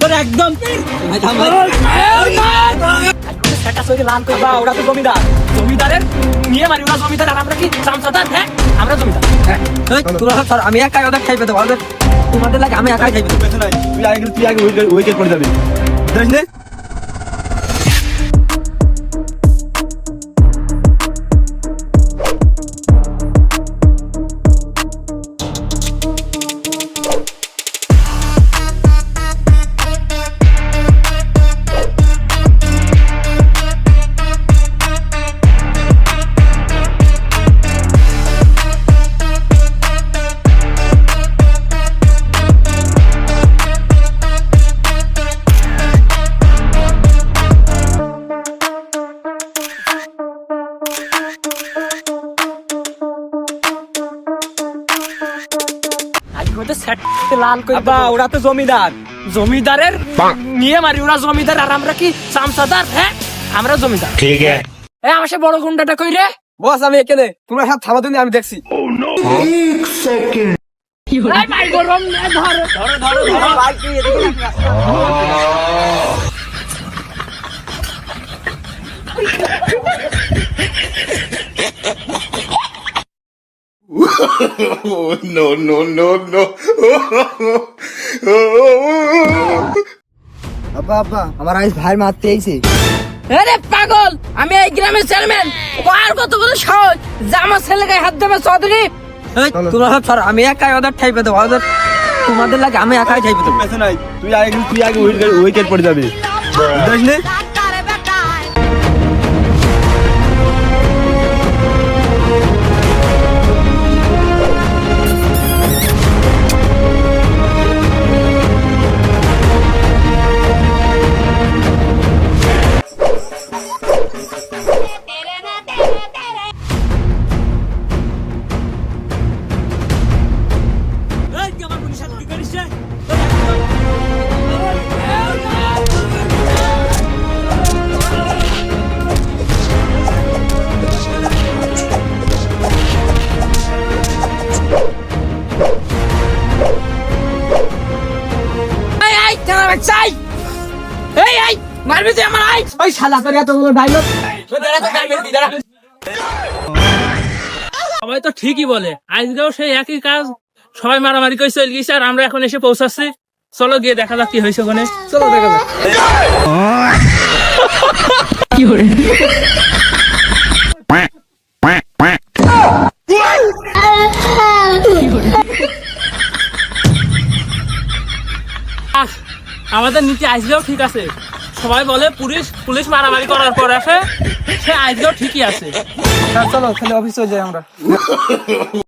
তোর একদম ওরা তো জমিদার জমিদারের নিয়ে মারি ওরা জমিদার আর আমরা কি চামচাদার হ্যাঁ আমরা জমিদার তোরা আমি একাই ওদের খাইবে তো ওদের তোমাদের লাগে আমি একাই খাইবে তুই আগে তুই আগে উইকেট পড়ে যাবি। বুঝতে তো লাল করে বা ওরা তো জমিদার। জমিদারের নিয়ে মারি ওরা জমিদার আর আমরা কি চামচাদার? হ্যাঁ আমরা জমিদার। ঠিক আছে। এ আমার বড় গুন্ডাটা কইলে বস আমি এখানে। তোমরা সব থামা তুমি আমি দেখছি। এক সেকেন্ড ভাই ভাই গরম ধরো। ধরো ধরো ভাই কি no no no no. আব্বা আব্বা আমার আইস ভাই মারতে আইছে। আরে পাগল আমি এই গ্রামের চেয়ারম্যান আর কত কত সাহস? যে আমার ছেলেকে হাত দেবে চৌধুরী। সব ছাড়, আমি একাই ওদের খাইবে তো ওদের তোমাদের লাগে আমি একাই পেছে নাই তুই আগে তুই আগে উইকেট পড়ে যাবি। বুঝতে এই এই এই এই মারবি তুই আমার আই। ওই শালা তোর এতগুলো ডায়লগ সবাই তো ঠিকই বলে আজকেও সেই একই কাজ সবাই মারামারি করে চলে গেছে আর আমরা এখন এসে পৌঁছাচ্ছি। চলো গিয়ে দেখা যাক কি হয়েছে ওখানে। চলো দেখা যাক। আহ, আমাদের নিচে আসলেও ঠিক আছে। সবাই বলে পুলিশ পুলিশ মারামারি করার পর আসে, সে আসলেও ঠিকই আছে। চলো, তাহলে অফিসে যাই আমরা।